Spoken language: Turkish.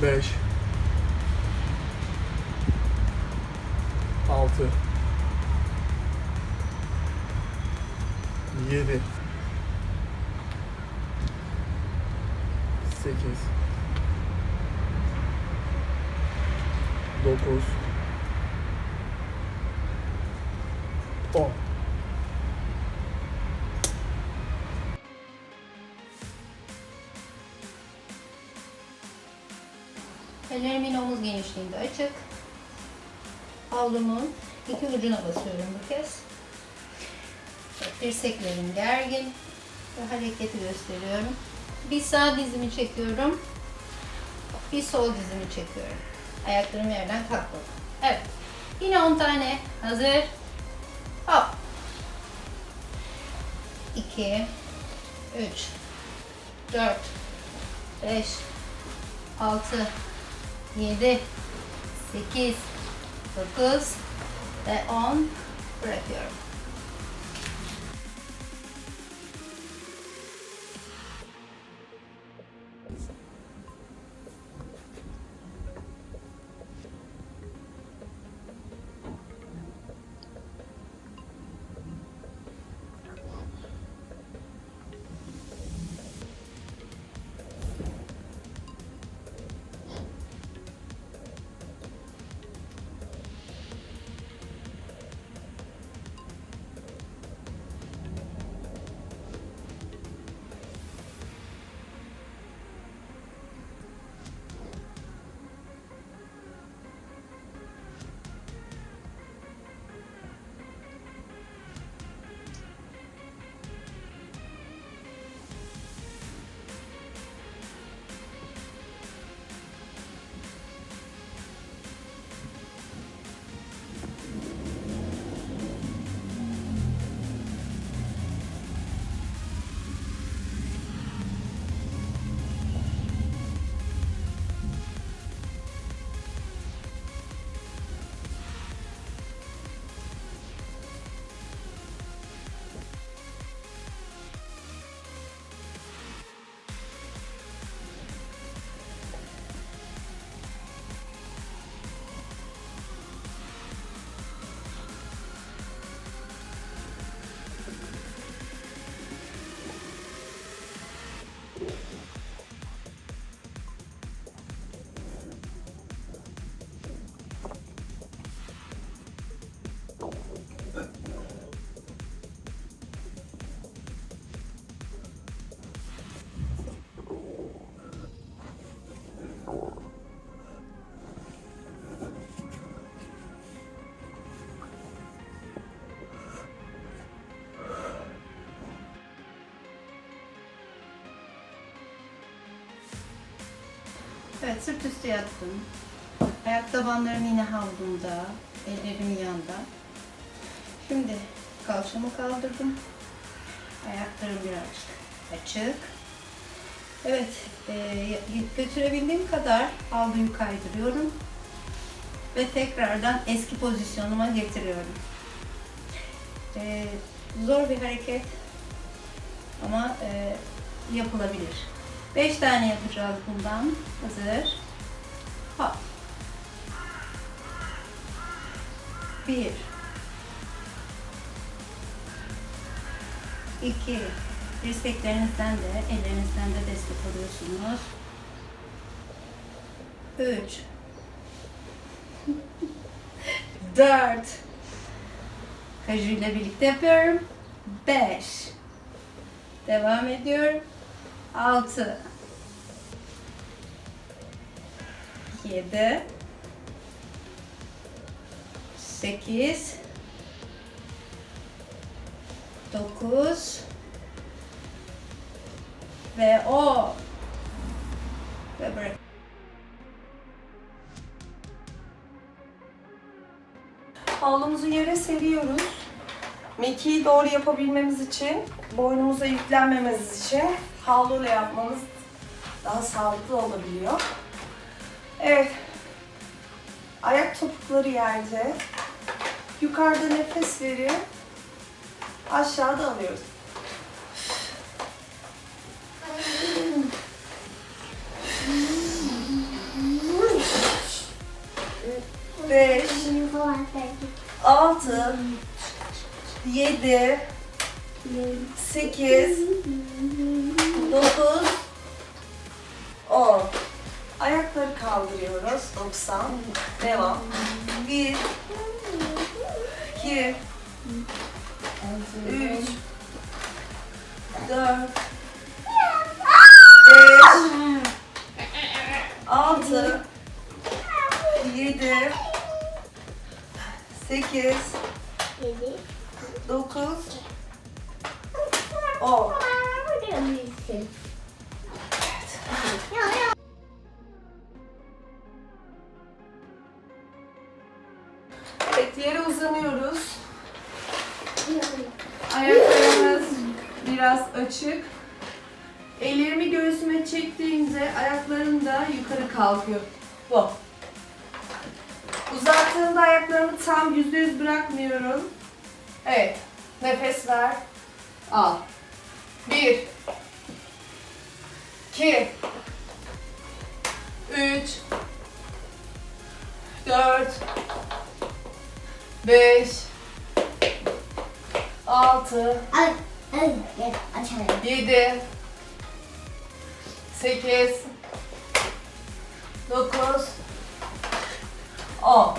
5 6 7 8 9 genişliğinde açık. Havlumun iki ucuna basıyorum bu kez. Dirseklerim gergin. Ve hareketi gösteriyorum. Bir sağ dizimi çekiyorum. Bir sol dizimi çekiyorum. Ayaklarım yerden kalkmadı. Evet. Yine 10 tane. Hazır. Hop. 2 3 4 5 6 7 8 9 ve 10 bırakıyorum. Evet, sırt üstü yattım. Ayak tabanlarım yine havlumda, ellerim yanda. Şimdi kalçamı kaldırdım. Ayaklarım birazcık açık. Evet, e, götürebildiğim kadar havluyu kaydırıyorum. Ve tekrardan eski pozisyonuma getiriyorum. E, zor bir hareket ama e, yapılabilir. 5 tane yapacağız bundan. Hazır. Hop. 1 2 Dirseklerinizden de, ellerinizden de destek alıyorsunuz. 3 4 Kajuyla birlikte yapıyorum. 5 Devam ediyorum. 6 7 8 9 ve 10 ve bırak. Havlumuzu yere seriyoruz. Mekiği doğru yapabilmemiz için, boynumuza yüklenmememiz için havluyla yapmamız daha sağlıklı olabiliyor. Evet. Ayak topukları yerde. Yukarıda nefes verin. Aşağıda alıyoruz. Beş, altı, 7 8 9 10 Ayakları kaldırıyoruz. 90. Devam. 1 2 3 4 Evet yere uzanıyoruz. Ayaklarımız biraz açık. Ellerimi göğsüme çektiğimde ayaklarım da yukarı kalkıyor. Bu. Uzattığımda ayaklarımı tam yüzde yüz bırakmıyorum. Evet. Nefes ver. Al. Bir. iki, Üç. Dört. Beş. Altı. Ay, ay, gel açalım. 7 8 9 10